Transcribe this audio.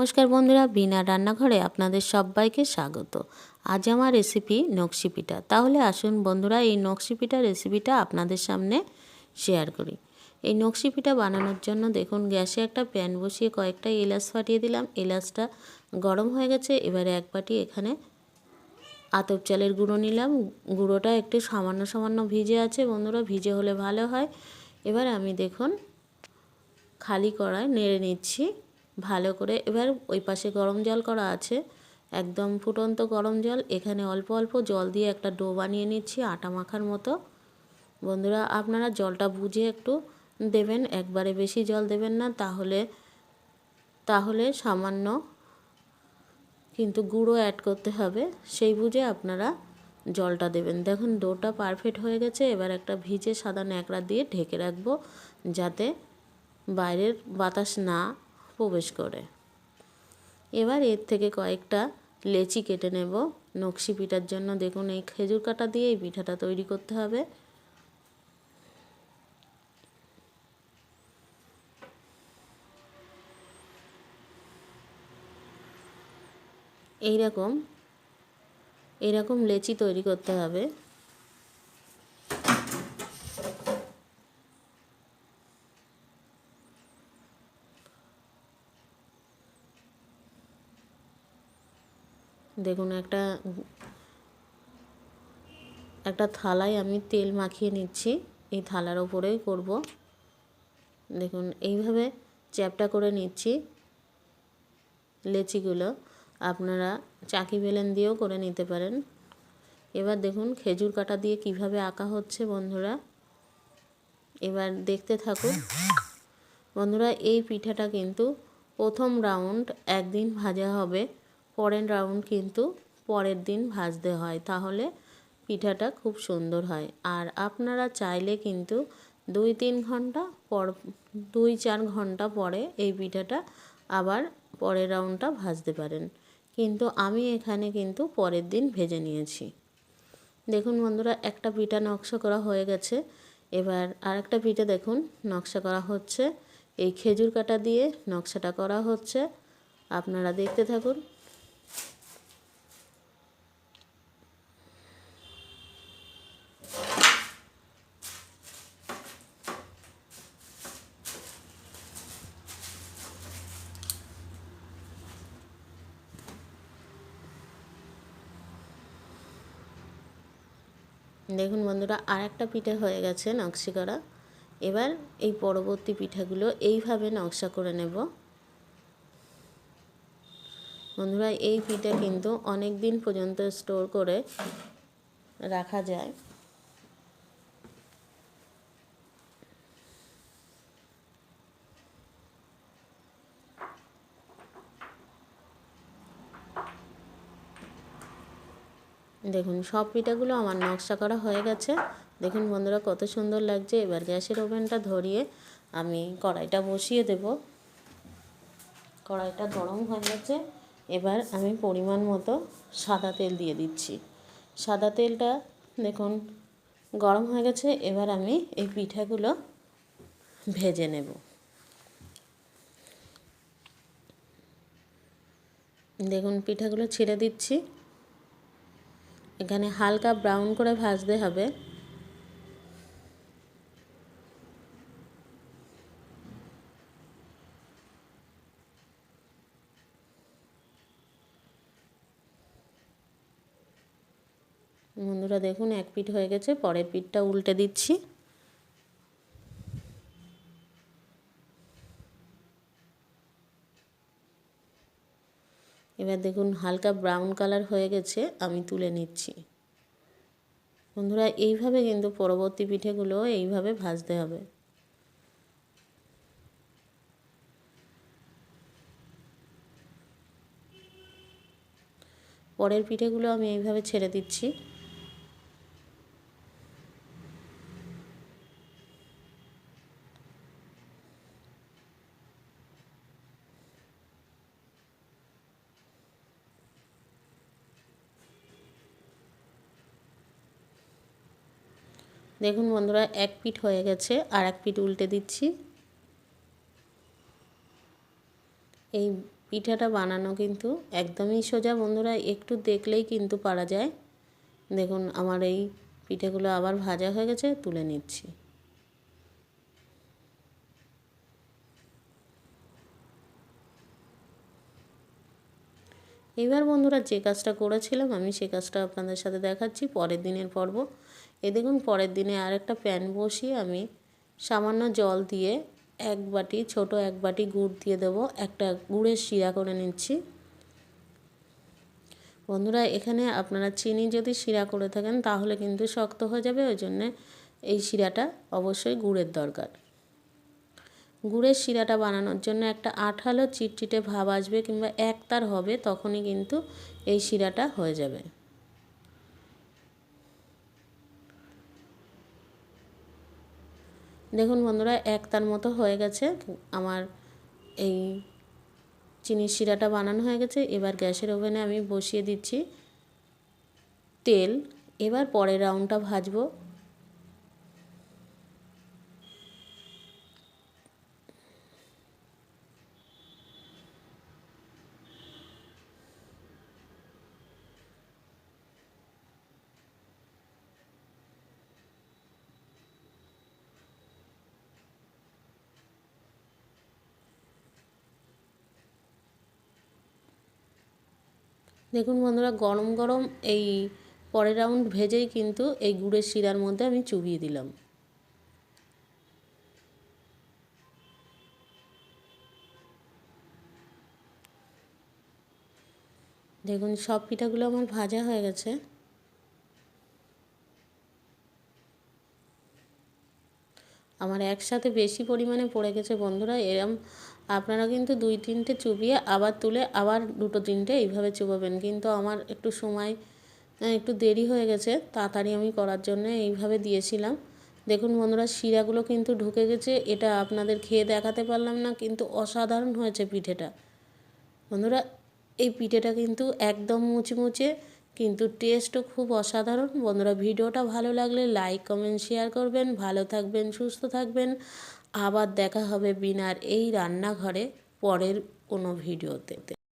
নমস্কার বন্ধুরা, বিনা রান্নাঘরে আপনাদের সবাইকে স্বাগত। আজ আমার রেসিপি নকশি পিঠা। তাহলে আসুন বন্ধুরা, এই নকশি পিঠা রেসিপিটা আপনাদের সামনে শেয়ার করি। এই নকশি পিঠা বানানোর জন্য দেখুন, গ্যাসে একটা প্যান বসিয়ে কয়েকটা এলাচ ফাটিয়ে দিলাম। এলাচটা গরম হয়ে গেছে, এবারে এক বাটি এখানে আতপ চালের গুঁড়ো নিলাম। গুঁড়োটা একটু সামান্য সামান্য ভিজে আছে বন্ধুরা, ভিজে হলে ভালো হয়। এবার আমি দেখুন, খালি কড়ায় নেড়ে নিচ্ছি। ভালো করে এবার ওই পাশে গরম জল করা আছে, একদম ফুটন্ত গরম জল। এখানে অল্প অল্প জল দিয়ে একটা ডো বানিয়ে নিচ্ছি আটা মাখার মতো। বন্ধুরা, আপনারা জলটা বুঝে একটু দেবেন, একবারে বেশি জল দেবেন না, তাহলে তাহলে সামান্য কিন্তু গুঁড়ো অ্যাড করতে হবে। সেই বুঝে আপনারা জলটা দেবেন। দেখুন, ডোটা পারফেক্ট হয়ে গেছে। এবার একটা ভিজে সাদা ন্যাকড়া দিয়ে ঢেকে রাখব, যাতে বাইরের বাতাস না প্রবেশ করে। এবার এর থেকে কয়েকটা লেচি কেটে নেব। নকশি পিঠার জন্য দেখুন, এই খেজুর কাটা দিয়ে এই পিঠাটা তৈরি করতে হবে। এইরকম এরকম লেচি তৈরি করতে হবে। দেখুন, একটা একটা থালায় আমি তেল মাখিয়ে নিচ্ছি। এই থালার ওপরেই করব। দেখুন, এইভাবে চ্যাপটা করে নিচ্ছি লেচিগুলো। আপনারা চাকি বেলেন দিয়েও করে নিতে পারেন। এবার দেখুন, খেজুর কাটা দিয়ে কীভাবে আঁকা হচ্ছে বন্ধুরা। এবার দেখতে থাকুন। বন্ধুরা, এই পিঠাটা কিন্তু প্রথম রাউন্ড একদিন ভাজা হবে। পরের রাউন্ড কিন্তু পরের দিন ভাজতে হয়। তাহলে পিঠাটা খুব সুন্দর হয়। আর আপনারা চাইলে কিন্তু দুই তিন ঘণ্টা পর, দুই চার ঘণ্টা পরে এই পিঠাটা আবার পরের রাউন্ডটা ভাজতে পারেন। কিন্তু আমি এখানে কিন্তু পরের দিন ভেজে নিয়েছি। দেখুন বন্ধুরা, একটা পিঠা নকশা করা হয়ে গেছে। এবার আরেকটা পিঠা দেখুন, নকশা করা হচ্ছে। এই খেজুর কাটা দিয়ে নকশাটা করা হচ্ছে। আপনারা দেখতে থাকুন। দেখুন বন্ধুরা আর একটা পিঠে হয়ে গেছে নকশি করা। এবার এই পরবর্তী পিঠাগুলো এইভাবে নকশা করে নেব। বন্ধুরা, এই পিঠা কিন্তু অনেক দিন পর্যন্ত স্টোর করে রাখা যায়। দেখুন, সব পিঠাগুলো আমার নকশা করা হয়ে গেছে। দেখুন বন্ধুরা, কত সুন্দর লাগছে। এবার গ্যাসের ওভেনটা ধরিয়ে আমি কড়াইটা বসিয়ে দেব। কড়াইটা গরম হয়ে গেছে। এবার আমি পরিমাণ মতো সাদা তেল দিয়ে দিচ্ছি। সাদা তেলটা দেখুন, গরম হয়ে গেছে। এবার আমি এই পিঠাগুলো ভেজে নেব। দেখুন, পিঠাগুলো ছেড়ে দিচ্ছি। এখানে হালকা ব্রাউন করে ভাজতে হবে। বন্ধুরা দেখুন, এক পিঠ হয়ে গেছে, পরের পিঠটা উল্টে দিচ্ছি। এবার দেখুন হালকা ব্রাউন কালার হয়ে গেছে, আমি তুলে নিচ্ছি। বন্ধুরা, এইভাবে কিন্তু পরবর্তী পিঠেগুলো এইভাবে ভাজতে হবে। পরের পিঠেগুলো আমি এইভাবে ছেড়ে দিচ্ছি। দেখুন বন্ধুরা, এক পিঠ হয়ে গেছে, আর এক পিঠ উল্টে দিচ্ছি। এই পিঠাটা বানানো কিন্তু একদমই সোজা বন্ধুরা, একটু দেখলেই কিন্তু পারা যায়। দেখুন, আমার এই পিঠেগুলো আবার ভাজা হয়ে গেছে, তুলে নিচ্ছি। এবার বন্ধুরা যে কাজটা করেছিলাম, আমি সে কাজটা আপনাদের সাথে দেখাচ্ছি, পরের দিনের পর্ব। এ দেখুন, পরের দিনে আরেকটা প্যান বসিয়ে আমি সামান্য জল দিয়ে এক বাটি, ছোট এক বাটি গুড় দিয়ে দেবো। একটা গুড়ের শিরা করে নিচ্ছি। বন্ধুরা, এখানে আপনারা চিনি যদি শিরা করে থাকেন, তাহলে কিন্তু শক্ত হয়ে যাবে। ওই জন্যে এই শিরাটা অবশ্যই গুড়ের দরকার। গুড়ের শিরাটা বানানোর জন্য একটা আঠালো চিটচিটে ভাব আসবে কিংবা একতার হবে, তখনই কিন্তু এই শিরাটা হয়ে যাবে। দেখুন বন্ধুরা, এক তার মতো হয়ে গেছে। আমার এই চিনির শিরাটা বানানো হয়ে গেছে। এবার গ্যাসের ওভেনে আমি বসিয়ে দিচ্ছি তেল। এবার পরের রাউন্ডটা ভাজবো। দেখুন বন্ধুরা, গরম গরম এই পরের রাউন্ড ভেজেই কিন্তু এই গুড়ের শিরার মধ্যে আমি চুবিয়ে দিলাম। দেখুন, সব পিঠাগুলো আমার ভাজা হয়ে গেছে। আমার একসাথে বেশি পরিমাণে পড়ে গেছে বন্ধুরা, এরম আপনারা কিন্তু দুই তিনটে চুবিয়ে আবার তুলে আবার দুটো তিনটে এইভাবে চুবাবেন। কিন্তু আমার একটু সময় একটু দেরি হয়ে গেছে, তাড়াতাড়ি আমি করার জন্য এইভাবে দিয়েছিলাম। দেখুন বন্ধুরা, শিরাগুলো কিন্তু ঢুকে গেছে, এটা আপনাদের খেয়ে দেখাতে পারলাম না, কিন্তু অসাধারণ হয়েছে পিঠেটা। বন্ধুরা, এই পিঠেটা কিন্তু একদম মুচমুচে, কিন্তু টেস্টও খুব অসাধারণ। বন্ধুরা, ভিডিওটা ভালো লাগলে লাইক, কমেন্ট, শেয়ার করবেন। ভালো থাকবেন, সুস্থ থাকবেন। আবার দেখা হবে বিনার এই রান্নাঘরে পরের কোনো ভিডিওতে।